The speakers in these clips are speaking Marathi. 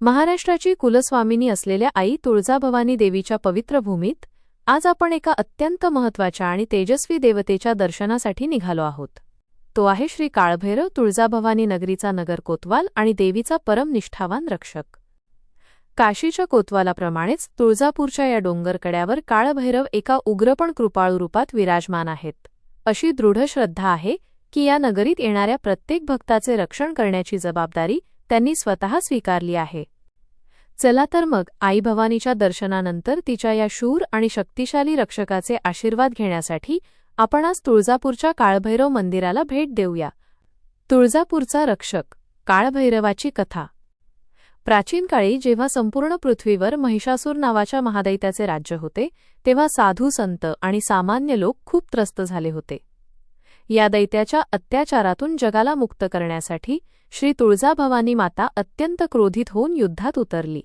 महाराष्ट्राची कुलस्वामिनी असलेल्या आई तुळजाभवानी देवीच्या पवित्र भूमीत आज आपण एका अत्यंत महत्त्वाच्या आणि तेजस्वी देवतेच्या दर्शनासाठी निघालो आहोत. तो आहे श्री काळभैरव तुळजाभवानी नगरीचा नगर कोतवाल आणि देवीचा परम निष्ठावान रक्षक. काशीच्या कोतवालाप्रमाणेच तुळजापूरच्या या डोंगरकड्यावर काळभैरव एका उग्रपण कृपाळू रूपात विराजमान आहेत. अशी दृढ श्रद्धा आहे की या नगरीत येणाऱ्या प्रत्येक भक्ताचे रक्षण करण्याची जबाबदारी त्यांनी स्वतः स्वीकारली आहे. चला तर मग आई भवानीच्या दर्शनानंतर तिच्या या शूर आणि शक्तिशाली रक्षकाचे आशीर्वाद घेण्यासाठी आपण आज तुळजापूरच्या काळभैरव मंदिराला भेट देऊया. तुळजापूरचा रक्षक काळभैरवाची कथा. प्राचीन काळी जेव्हा संपूर्ण पृथ्वीवर महिषासूर नावाच्या महादैत्याचे राज्य होते तेव्हा साधू संत आणि सामान्य लोक खूप त्रस्त झाले होते. या दैत्याच्या अत्याचारातून जगाला मुक्त करण्यासाठी श्री तुळजाभवानी माता अत्यंत क्रोधित होऊन युद्धात उतरली.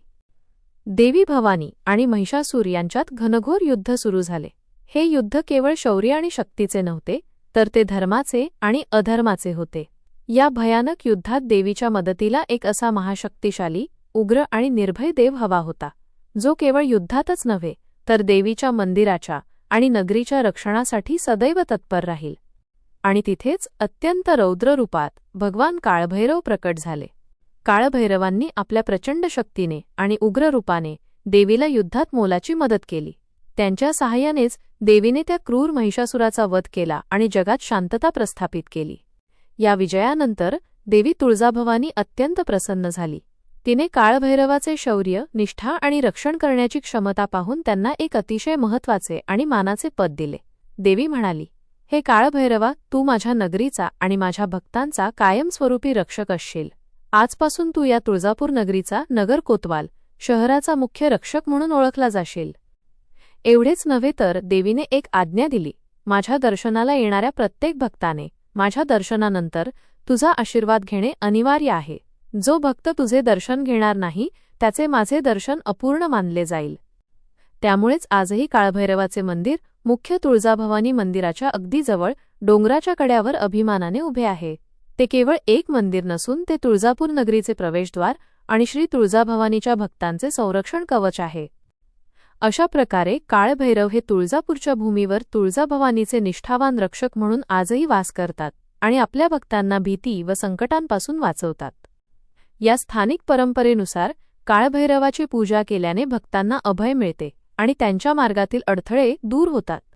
देवी भवानी आणि महिषासूर यांच्यात घनघोर युद्ध सुरू झाले. हे युद्ध केवळ शौर्य आणि शक्तीचे नव्हते तर ते धर्माचे आणि अधर्माचे होते. या भयानक युद्धात देवीच्या मदतीला एक असा महाशक्तिशाली उग्र आणि निर्भय देव हवा होता. जो केवळ युद्धातच नव्हे तर देवीच्या मंदिराच्या आणि नगरीच्या रक्षणासाठी सदैव तत्पर राहील. आणि तिथेच अत्यंत रौद्र रूपात भगवान काळभैरव प्रकट झाले. काळभैरवांनी आपल्या प्रचंड शक्तीने आणि उग्र रूपाने देवीला युद्धात मोलाची मदत केली. त्यांच्या सहाय्यानेच देवीने त्या क्रूर महिषासुराचा वध केला आणि जगात शांतता प्रस्थापित केली. या विजयानंतर देवी तुळजाभवानी अत्यंत प्रसन्न झाली. तिने काळभैरवाचे शौर्य निष्ठा आणि रक्षण करण्याची क्षमता पाहून त्यांना एक अतिशय महत्त्वाचे आणि मानाचे पद दिले. देवी म्हणाली हे काळभैरवा तू माझ्या नगरीचा आणि माझ्या भक्तांचा कायमस्वरूपी रक्षक असशील. आजपासून तू या तुळजापूर नगरीचा नगर कोतवाल शहराचा मुख्य रक्षक म्हणून ओळखला जाशील. एवढेच नव्हे तर देवीने एक आज्ञा दिली माझ्या दर्शनाला येणाऱ्या प्रत्येक भक्ताने माझ्या दर्शनानंतर तुझा आशीर्वाद घेणे अनिवार्य आहे. जो भक्त तुझे दर्शन घेणार नाही त्याचे माझे दर्शन अपूर्ण मानले जाईल. त्यामुळेच आजही काळभैरवाचे मंदिर मुख्य तुळजाभवानी मंदिराच्या अगदी जवळ डोंगराच्या कड्यावर अभिमानाने उभे आहे. ते केवळ एक मंदिर नसून ते तुळजापूर नगरीचे प्रवेशद्वार आणि श्री तुळजाभवानीच्या भक्तांचे संरक्षण कवच आहे. अशा प्रकारे काळभैरव हे तुळजापूरच्या भूमीवर तुळजाभवानीचे निष्ठावान रक्षक म्हणून आजही वास करतात आणि आपल्या भक्तांना भीती व संकटांपासून वाचवतात. या स्थानिक परंपरेनुसार काळभैरवाची पूजा केल्याने भक्तांना अभय मिळते. आणि त्यांच्या मार्गातील अडथळे दूर होतात.